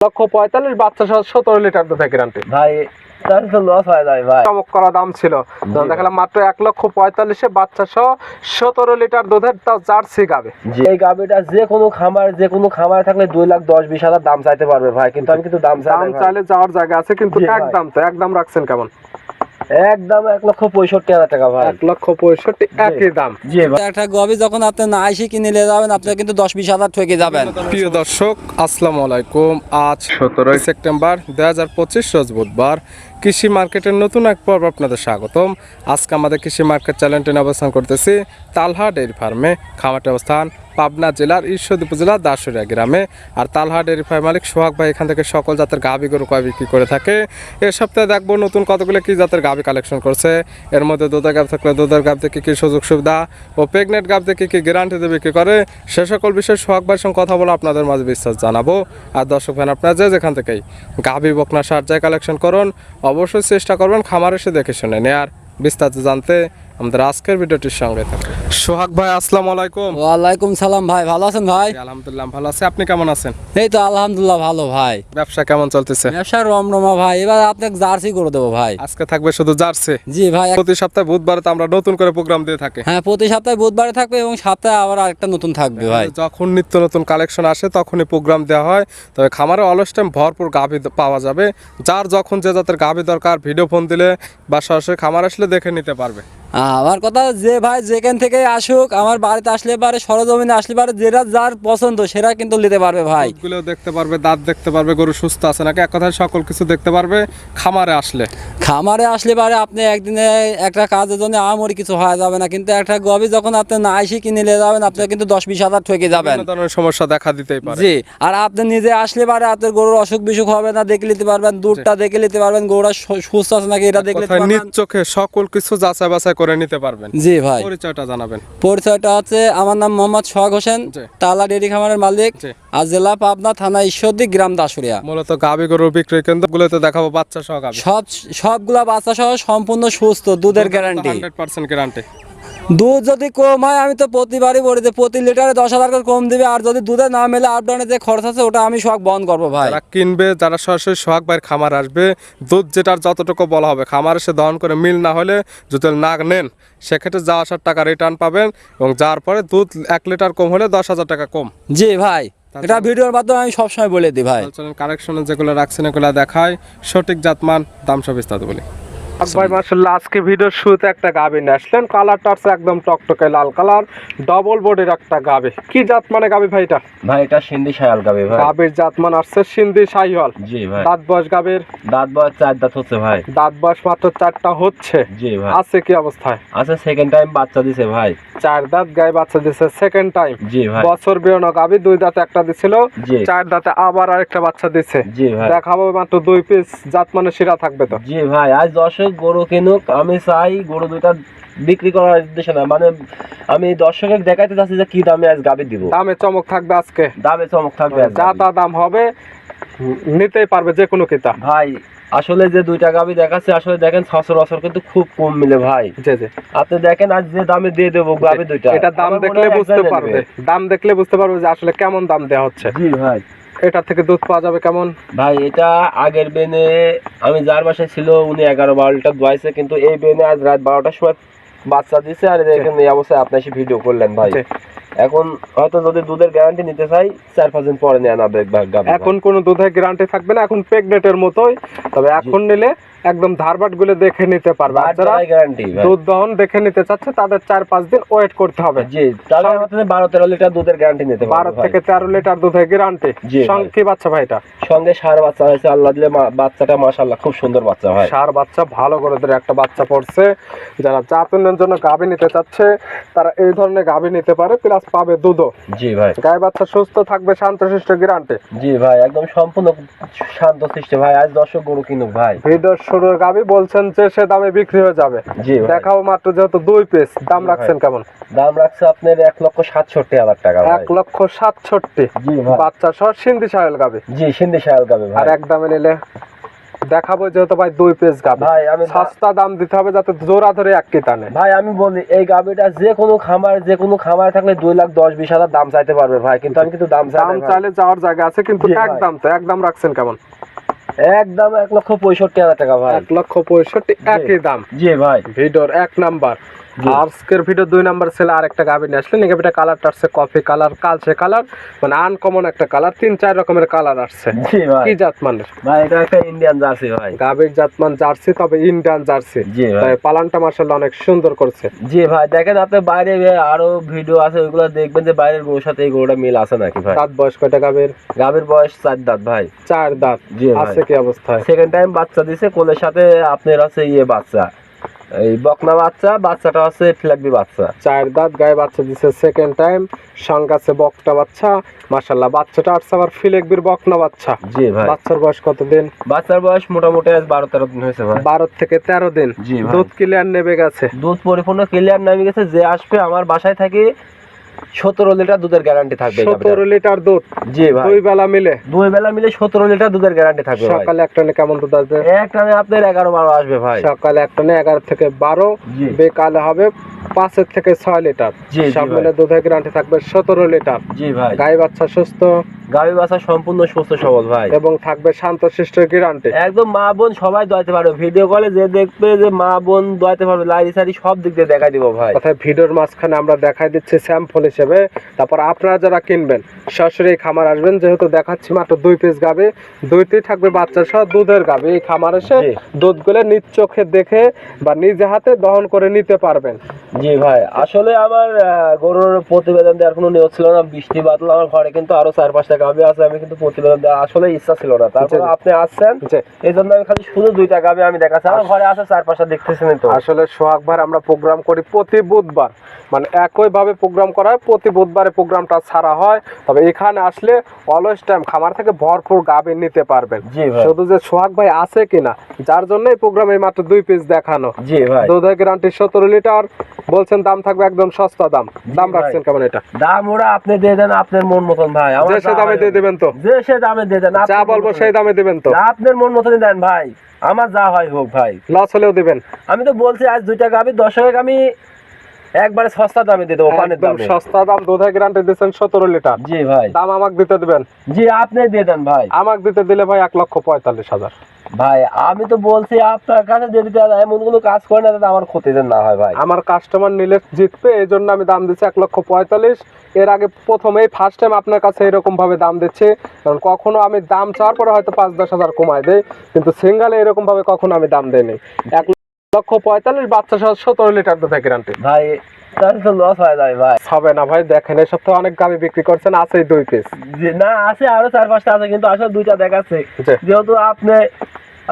লক্ষ পঁয়তাল্লিশ বাচ্চা সহ সতেরো লিটার দুধ গ্যারান্টি ভাই চমক দাম ছিল। দেখালাম মাত্র এক লক্ষ পঁয়তাল্লিশে বাচ্চা সহ সতেরো লিটার দুধের তাও জার্সি গাবে। এই গাবিটা যে কোনো খামার যে কোনো খামার থাকলে দুই লাখ দশ বিশ হাজার দাম চাইতে পারবে ভাই কিন্তু আমি কিন্তু দাম চাই দাম চাইলে যাওয়ার জায়গা আছে কিন্তু একদম তো একদম রাখছেন কেমন? একদম এক লক্ষ পঁয়ষট্টি হাজার টাকা ভাই। এক লক্ষ পঁয়ষট্টি একই দাম। জি ভাই। একটা গবি যখন আপনি না এসে কিনে নিয়ে যাবেন আপনি কিন্তু দশ বিশ হাজার ঠকে যাবেন। প্রিয় দর্শক আসসালামু আলাইকুম। আজ সতেরোই সেপ্টেম্বর দুই হাজার পঁচিশ রোজ বুধবার। কৃষি মার্কেটের নতুন এক পর্ব আপনাদের স্বাগতম। আজকে আমাদের কৃষি মার্কেট চ্যানেলটি অবস্থান করতেছি তালহা ডেয়ারি ফার্মে। খামারটি অবস্থান পাবনা জেলার ঈশ্বরদী উপজেলার দাসুরিয়া গ্রামে। আর তালহা ডেয়ারি ফার্ম মালিক সোহাগ ভাই এখান থেকে সকল জাতের গাভি গরু কয় বিক্রি করে থাকে। এ সপ্তাহে দেখব নতুন কতগুলো কি জাতের গাভি কালেকশন করছে। এর মধ্যে দুধের গাভ থাকলে দুধের গাভ থেকে কী সুযোগ সুবিধা ও প্রেগনেন্ট গাভ থেকে কী গ্যারান্টি দেবে বিক্রি করে? সে সকল বিষয়ে সোহাগ ভাইয়ের সঙ্গে কথা বলে আপনাদের মাঝে বিশ্বাস জানাব। আর দর্শক ভাই আপনারা যে যেখান থেকেই গাভি বকনা সার যায় কালেকশন করুন, অবশ্যই চেষ্টা করবেন খামার এসে দেখে শুনে নেয়ার। বিস্তারিত জানতে আমাদের আজকের ভিডিওটির সঙ্গে থাকুন। সোহাগ ভাই আসসালামু আলাইকুম। ওয়ালাইকুম সালাম ভাই ভালো আছেন ভাই? আলহামদুলিল্লাহ ভালো আছে। আপনি কেমন আছেন? এই তো আলহামদুলিল্লাহ ভালো ভাই। ব্যবসা কেমন চলতেছে? ব্যবসা রমরমা ভাই এবার আপনাকে জার্সি করে দেবো ভাই। আজকে থাকবে শুধু জার্সি? জি ভাই প্রতি সপ্তাহে বুধবারে তো আমরা নতুন করে প্রোগ্রাম দিয়ে থাকি। হ্যাঁ প্রতি সপ্তাহে বুধবারে থাকবে এবং সপ্তাহে আবার আরেকটা নতুন থাকবে ভাই। যখন নিত্য নতুন কালেকশন আসে তখনই প্রোগ্রাম দেওয়া হয়। তবে খামারে অলস টাইম ভরপুর গাভি পাওয়া যাবে। যার যখন যে জাতের গাভি দরকার ভিডিও ফোন দিলে বা সরাসরি খামার আসলে দেখে নিতে পারবে। আমার কথা যে ভাই যেখান থেকে আসুক আমার বাড়িতে আসলে পারে সরজমিনে আসলে পারে যেটা যার পছন্দ সেটা কিন্তু নিতে পারবে ভাই। গুলো দেখতে পারবে দাঁত দেখতে পারবে গরু সুস্থ আছে নাকি? এক কথায় সকল কিছু দেখতে পারবে খামারে আসলে। খামারে আসলে পারে আপনি একদিনে একটা কাজের জন্য আমরি কিছু হয়ে যাবে না কিন্তু একটা গবি যখন আপনি না এসে কিনে নিয়ে যাবেন আপনি কিন্তু দশ বিশ হাজার ঠকে যাবেন। ধরনের সমস্যা দেখা দিতেই পারে। জি আর আপনি নিজে আসলে পারে আপনার গরুর অসুখ বিসুখ হবে না দেখে নিতে পারবেন দুধটা দেখে নিতে পারবেন গরুটা সুস্থ আছে নাকি এটা দেখে নিতে কোথায় নিজ চোখে সকল কিছু যাচাই বাছাই করে নিতে পারবেন। জি ভাই। পরিচয়টা জানাবেন। পরিচয়টা হচ্ছে আমার নাম মোহাম্মদ সোহাগ হোসেন। তালা ডেরি খামারের মালিক আর জেলা পাবনা থানা ঈশ্বরদী গ্রাম দাসুরিয়া মূলত গাবি গরু বিক্রি কেন্দ্রগুলোতে দেখাবো বাচ্চা সহ সব সবগুলা বাচ্চা সহ সম্পূর্ণ সুস্থ দুধের গ্যারান্টি হান্ড্রেড পার্সেন্ট গ্যারান্টি দুধ যদি কম হয় আমি তো প্রতিবারই বলি যে প্রতি লিটারে দশ হাজার করে কম দিবে। আর যদি দুধে না মেলে আপ ডাউনে যে খরচ আছে ওটা আমি সব বন্ধ করব ভাই। যারা কিনবে যারা সরাসরি সোহাগ ভাইয়ের খামার আসবে দুধ যেটার যতটুকু বলা হবে খামার এসে দহন করে মিল না হলে যদি না নেন সেক্ষেত্রে যা আসার টাকা রিটার্ন পাবেন এবং যার পরে দুধ এক লিটার কম হলে দশ হাজার টাকা কম। জি ভাই এটা ভিডিওর মাধ্যমে আমি সবসময় বলে দিই ভাই। চলেন কারেকশনে যেগুলো রাখছেন এগুলো দেখায় সঠিক জাতমান দাম সব বিস্তারিত বলি। ভাই মার্শাল্লাহ আজকে ভিডিওর শুরুতে একটা গাবি নিয়ে আসলেন। কালারটা হচ্ছে একদম টকটকে লাল কালার ডবল বডির একটা গাবি। কি জাত মানে গাবি ভাই এটা? ভাই এটা সিন্ধি শায়াল গাবি ভাই। গাবির জাত মান আসছে সিন্ধি শাহিওয়াল জি ভাই। দাঁত বয়স গাবির? দাঁত বয়স চার দাঁত হচ্ছে ভাই। দাঁত বয়স মাত্র চারটা হচ্ছে। জি ভাই। আছে কি অবস্থায়? আচ্ছা সেকেন্ড টাইম বাচ্চা দিছে ভাই। চার দাঁত গায়ে বাচ্চা দিছে সেকেন্ড টাইম জি ভাই। বছর বেরোনো গাবি দুই দাঁতে একটা দিছিল চার দাঁতে আবার আরেকটা বাচ্চা দিছে। জি ভাই। দেখাবো মাত্র দুই পিস জাত মানে শিরা থাকবে তো। জি ভাই আজ দর্শক গরু কিনুক আমি চাই গরু দুইটা বিক্রি করার উদ্দেশ্যে না। মানে আমি দর্শকের দেখাইতে চাচ্ছি যে কি দামে আজ গাবি দিব। দামে চমক থাকবে আজকে। দামে চমক থাকবে যা তা দাম হবে নিতেই পারবে যে কোনো কিতা ভাই আসলে যে দুইটা গাবি দেখাচ্ছে আসলে দেখেন সচরাচর কিন্তু খুব কম মিলে ভাই। আপনি দেখেন আজ যে দামে দিয়ে দেবো গাবি দুইটা। এটা দাম দেখলে বুঝতে পারবে। দাম দেখলে বুঝতে পারবে যে আসলে কেমন দাম দেওয়া হচ্ছে। জি ভাই। এটা থেকে দুধ পাওয়া যাবে কেমন? ভাই এটা আগের বেনে আমি যার বাসায় ছিল উনি এগারো বারোটা দোয়াইছে কিন্তু এই বেনে আজ রাত বারোটার সময় বাচ্চা দিছে আর এখানে এই অবস্থায় আপনি এসে ভিডিও করলেন ভাই। জি। এখন হয়তো যদি দুধের গ্যারান্টি নিতে চাই চার পাঁচ দিন পরে এখন কোনো দুধের গ্যারান্টি থাকবে না এখন প্রেগনেটের মতোই। তবে এখন নিলে একদম ধারবাটগুলো দেখে নিতে পারবে। যারা গ্যারান্টি দুধ দহন দেখে নিতে চাচ্ছে তাদের চার পাঁচ দিন ওয়েট করতে হবে। জি তাহলে আমাদের বারো তেরো লিটার দুধের গ্যারান্টি নিতে বারো পারবে। থেকে তেরো লিটার দুধের গ্যারান্টি সঙ্গে কি বাচ্চা ভাইটা সঙ্গে সার বাচ্চা হয়েছে আল্লাহ দিলে বাচ্চাটা মাশাল্লাহ খুব সুন্দর বাচ্চা সার বাচ্চা ভালো করে ধরে একটা বাচ্চা পড়ছে। যারা চাতুনের জন্য গাভী নিতে চাচ্ছে তারা এই ধরনের গাভী নিতে পারে প্লাস পাবে দুধও। জি ভাই। গায়ে বাচ্চা সুস্থ থাকবে শান্তশিষ্ট গ্যারান্টি। জি ভাই একদম সম্পূর্ণ শান্ত সৃষ্টি ভাই আজ দর্শক গরু কিনুক ভাই। ভিডিওর শুরুর গাভী বলছেন যে সে দামে বিক্রি হয়ে যাবে। জি দেখাও মাত্র যেহেতু দুই পিস দাম রাখছেন কেমন? দাম রাখছে আপনার এক লক্ষ সাতষট্টি হাজার টাকা এক লক্ষ সাতষট্টি। জি ভাই। বাচ্চা সহ সিন্ধি সাহেল গাবে। জি সিন্ধি শায়াল গাবে ভাই। আর এক দামে নিলে দেখাবো যেহেতু ভাই দুই পেজ গাবে। ভাই, আমি- সস্তা দাম দিতে হবে যাতে জোড়া ধরে এক কে টানে ভাই আমি বলি এই গাবিটা যে কোনো খামার যে কোনো খামার থাকলে দুই লাখ দশ বিশ হাজার দাম চাইতে পারবে ভাই কিন্তু আমি কিন্তু দাম চাই দাম। চাইলে যাওয়ার জায়গা আছে কিন্তু এক দাম একদম তো একদম রাখছেন কেমন? একদম এক লক্ষ পঁয়ষট্টি হাজার টাকা ভাই। এক লক্ষ পঁয়ষট্টি একই দাম। জি ভাই। ভিডিওর এক নাম্বার। আজকের ভিডিও দুই নাম্বার ছিল আর একটা গাভি নিয়ে আসলেন। এই গাভিটা কালারটা আসছে কফি কালার কালচে কালার মানে আনকমন একটা কালার তিন চার রকমের কালার আসছে। কি জাত মানের ভাই এটা একটা ইন্ডিয়ান জার্সি ভাই। গাভির জাতমান জার্সি তবে ইন্ডিয়ান জার্সি তাই পালানটা অনেক সুন্দর করছে। জি ভাই দেখেন আপনি বাইরে আরও ভিডিও আছে ওইগুলো দেখবেন যে বাইরের গরুর সাথে এই গরুটা মিল আছে নাকি ভাই? দাঁত বয়স কয়টা গাভির গাভীর বয়স চার দাঁত ভাই। চার দাঁত। জি আছে কি অবস্থায়? সেকেন্ড টাইম বাচ্চা দিছে কোলের সাথে আপনার আছে ইয়ে বাচ্চা। এই বকনা বাচ্চা বাচ্চাটা আছে ফ্ল্যাগবি বাচ্চা। চার দাঁত গায়ে বাচ্চা দিছে সেকেন্ড টাইম সঙ্গে আছে বকটা বাচ্চা। মাশাল্লাহ বাচ্চাটা আসছে আবার ফিলেকবির বকনা বাচ্চা। জি ভাই। বাচ্চার বয়স কত দিন? বাচ্চার বয়স মোটামুটি আজ বারো তেরো দিন হয়েছে ভাই। বারো থেকে তেরো দিন। জি দুধ ক্লিয়ার নেবে গেছে। দুধ পরিপূর্ণ ক্লিয়ার নেমে গেছে যে আসবে আমার বাসায় থাকি সতেরো লিটার দুধের গ্যারান্টি থাকবে সতেরো লিটার দুধ জি ভাই। দুই বেলা মিলে? দুই বেলা মিলে সতেরো লিটার দুধের গ্যারান্টি থাকবে সকালে এক নে কেমন দুধ আসবে? একটানে আপনার এগারো বারো আসবে ভাই। সকালে এক নে এগারো থেকে বারো বেকালে হবে পাঁচের থেকে ছয় লিটার। সব মিলে দুধের গ্যারান্টি থাকবে সতেরো লিটার। জি ভাই। গাই বাচ্চা সুস্থ। গাভী বাচ্চা সম্পূর্ণ সুস্থ সবল ভাই। এবং থাকবে শান্ত শিষ্ট গ্যারান্টি একদম মা বোন সবাই দোয়াতে পারবে। ভিডিও কলে যে দেখবে যে মা বোন দোয়াতে পারবে লাইরি সারি সব দিক দিয়ে দেখাই দিব ভাই। অর্থাৎ ভিডিওর মাঝখানে আমরা দেখাই দিচ্ছি স্যাম্পল হিসেবে। তারপর আপনারা যারা কিনবেন সরাসরি খামার আসবেন। যেহেতু দেখাচ্ছি মাত্র দুই পিস গাবে। দুইটি থাকবে বাচ্চা সহ দুধের গাবে। এই খামার এসে। দুধগুলো নিজ চোখে দেখে বা নিজে হাতে দহন করে নিতে পারবেন। জি ভাই আসলে আমার গরুর প্রতিবেদন দেওয়ার কোনো নিয়ত ছিল না। বৃষ্টি বাদল আমার ঘরে কিন্তু আরও চার পাঁচটা গাভী আছে আমি কিন্তু প্রতিবেদন দেওয়ার আসলে ইচ্ছা ছিল না। তারপর আপনি আসছেন এই জন্য আমি খালি শুধু দুইটা গাভী আমি দেখাচ্ছি। আমার ঘরে আছে চার পাঁচটা দেখতেছেন তো। আসলে সোহাগ ভাই আমরা প্রোগ্রাম করি প্রতি বুধবার। মানে একইভাবে প্রোগ্রাম করা হয় প্রতি বুধবারে প্রোগ্রামটা ছাড়া হয়। তবে এখানে আসলে অলওয়েজ টাইম খামার থেকে ভরপুর গাভী নিতে পারবেন। শুধু যে সোহাগ ভাই আছে কিনা যার জন্য এই প্রোগ্রামে মাত্র দুই পিস দেখানো। জি ভাই। দুধের গ্যারান্টি সতেরো লিটার বলছেন দাম থাকবে একদম সস্তা দাম। দাম রাখছেন কেমন এটা? দাম ওরা আপনি দিয়ে দেন আপনার মন মতন ভাই। যে সে দামে দিয়ে দেবেন তো। যে সে দামে দিয়ে দেন যা বলব সেই দামে দেবেন তো। আপনার মন মতনই দেন ভাই। আমার যা হয় হোক ভাই। লস হলেও দিবেন। আমি তো বলছি আজ দুইটা দশ টাকা আমি একবারে সস্তা দামে দিয়ে দেবো পানের দামে। সস্তা দাম দুধের গ্যারান্টি দিচ্ছেন সতেরো লিটার। জি ভাই। দাম আমাকে দিতে দিবেন। জি আপনি দিয়ে দেন ভাই। আমাকে দিতে দিলে ভাই এক লক্ষ পঁয়তাল্লিশ হাজার। ভাই আমি তো বলছি আপনার কাছে হবে, এমন কোনো কাজ করে না আমার ক্ষতি যেন না হয় ভাই। আমার কাস্টমার নিলে জিতবে এই জন্য আমি দাম দিচ্ছি এক লক্ষ পঁয়তাল্লিশ। এর আগে প্রথমেই ফার্স্ট টাইম আপনার কাছে এরকম ভাবে দাম দিচ্ছি। কারণ কখনো আমি দাম চাওয়ার পরে হয়তো পাঁচ দশ হাজার কমায় দেয় কিন্তু সিঙ্গালে এরকম ভাবে কখনো আমি দাম দেইনি। এক লক্ষ পঁয়তাল্লিশ বাচ্চা সহ সতেরো লিটার দুধ থাকে আনতে ভাই তাহলে তো লস হয়ে যায় ভাই। হবে না ভাই দেখেন এই সপ্তাহে অনেক গাড়ি বিক্রি করছেন আছে দুই পিস না আছে আরও চার পাঁচটা আছে কিন্তু আসলে দুইটা দেখাচ্ছে। যেহেতু আপনি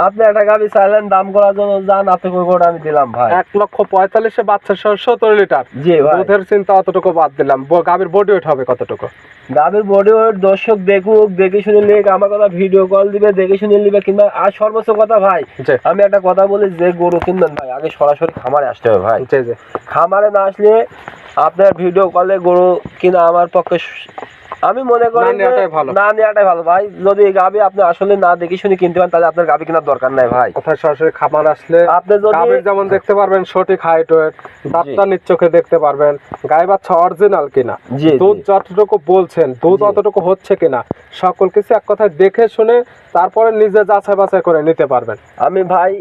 আপনি একটা গাভী চাইলেন দাম করার জন্য যান আপনি কই করে আমি দিলাম ভাই। এক লক্ষ পঁয়তাল্লিশে বাচ্চা সহ সতেরো লিটার জি ভাই। দুধের চিন্তা অতটুকু বাদ দিলাম। গাভীর বডি ওয়েট হবে কতটুকু? গাভীর বডি ওয়েট দর্শক দেখুক দেখে শুনে লিখ আমার কথা ভিডিও কল দিবে দেখে শুনে নিবে কিংবা আর সর্বোচ্চ কথা ভাই আমি একটা কথা বলি যে গরু কিনবেন ভাই আগে সরাসরি খামারে আসতে হবে ভাই। খামারে না আসলে আপনার ভিডিও কলে গরু কিনা আমার পক্ষে আমি মনে করি না নেওয়াটাই ভালো। ভাই যদি গাভি আপনি আসলে না দেখে শুনে কিনতে পারেন তাহলে আপনার গাভি কেনার দরকার নাই ভাই। কোথায় সরাসরি খামার আসলে আপনি যদি যেমন দেখতে পারবেন সঠিক হাইট ওয়েট দাঁতটা নিজ চোখে দেখতে পারবেন। গাই বাচ্চা অরিজিনাল কিনা দুধ যতটুকু বলছেন দুধ অতটুকু হচ্ছে কিনা সকল কিছু এক কথায় দেখে শুনে তারপরে নিজে যাচাই বাছাই করে নিতে পারবেন। আমি ভাই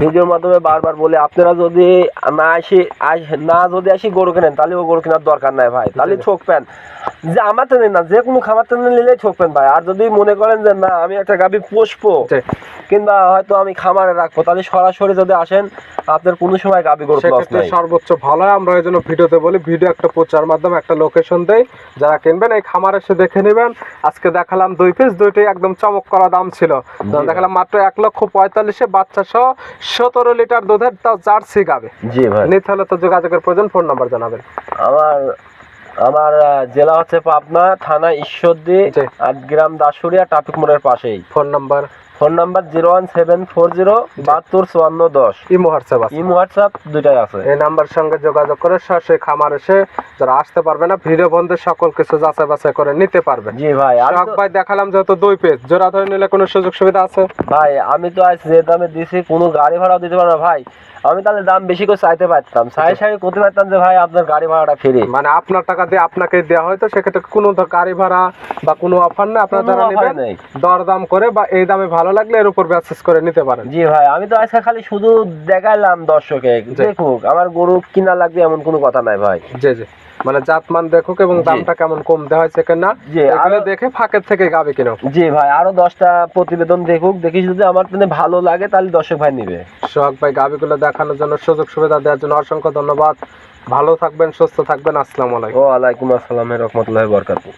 ভিডিওর মাধ্যমে বারবার বলি আপনারা যদি না আসি না যদি আসি গরু কেনেন তাহলে ও গরু কেনার দরকার নাই ভাই। তাহলে জি। ঠকবেন যে আমার তো না যে কোনো খাবার তো নিলেই ঠকবেন ভাই। আর যদি মনে করেন যে না আমি একটা গাভি পুষবো কিংবা হয়তো আমি খামারে রাখব তাহলে সরাসরি যদি আসেন আপনার কোনো সময় গাভি গরু সর্বোচ্চ ভালো আমরা এই জন্য ভিডিওতে বলি ভিডিও একটা প্রচার মাধ্যমে একটা লোকেশন দেই। যারা কিনবেন এই খামার এসে দেখে নেবেন। আজকে দেখালাম দুই পিস দুইটি একদম চমক করা দাম ছিল। দেখালাম মাত্র এক লক্ষ পঁয়তাল্লিশে বাচ্চা সহ সতেরো লিটার দুধের তাও জার্সি গাবে। জি ভাই। নিতে হলে তো যোগাযোগের প্রয়োজন ফোন নাম্বার জানাবেন। আমার আমার জেলা হচ্ছে পাবনা থানা ঈশ্বরদী আট গ্রাম দাসুরিয়া ট্রাফিক মোড়ের পাশেই। Phone number phone number zero one seven four zero বাহাত্তর চুয়ান্ন দশ। ইমো হোয়াটসঅ্যাপ আছে। ইমো হোয়াটসঅ্যাপ দুইটাই আছে। এই নাম্বার সঙ্গে যোগাযোগ করে সরাসরি খামার এসে যারা আসতে পারবে না ভিডিও বন্ধে সকল কিছু যাচাই বাছাই করে নিতে পারবে। জি ভাই তো- ভাই দেখালাম যেহেতু দুই পেজ। জোড়া ধরে নিলে কোনো সুযোগ সুবিধা আছে? ভাই আমি তো আজ যে দামে দিছি কোনো গাড়ি ভাড়াও দিতে পারব না ভাই। আমি তাহলে দাম বেশি করে চাইতে পারতাম। সাই সাই করতে পারতাম যে ভাই আপনার গাড়ি ভাড়াটা ফ্রি। মানে আপনার টাকা দিয়ে আপনাকে দেওয়া হয়তো সেক্ষেত্রে কোনো গাড়ি ভাড়া বা কোনো অফার না আপনার যারা offer নেবেন। দরদাম করে বা এই দামে ভালো লাগলে এর উপর ব্যাসেস করে নিতে পারেন। জি ভাই আমি তো আজকে খালি শুধু দেখাইলাম দর্শকে দেখুক আমার গরু কিনা লাগবে এমন কোনো কথা নাই ভাই। জি জি। মানে জাতমান দেখুক এবং দামটা কেমন কম দেওয়া হয়েছে কিনা জি, এগুলো দেখে ফাঁকের থেকে গাবে কিনো। জি ভাই আরও দশটা প্রতিবেদন দেখুক দেখি যদি আমার জন্য ভালো লাগে তাহলে দর্শক ভাই নিবে। সোহাগ ভাই গাবিগুলো দেখানোর জন্য সুযোগ সুবিধা দেওয়ার জন্য অসংখ্য ধন্যবাদ। ভালো থাকবেন সুস্থ থাকবেন আসসালামু আলাইকুম। ও আলাইকুম আসসালাম রহমতুল্লাহ বরকাতু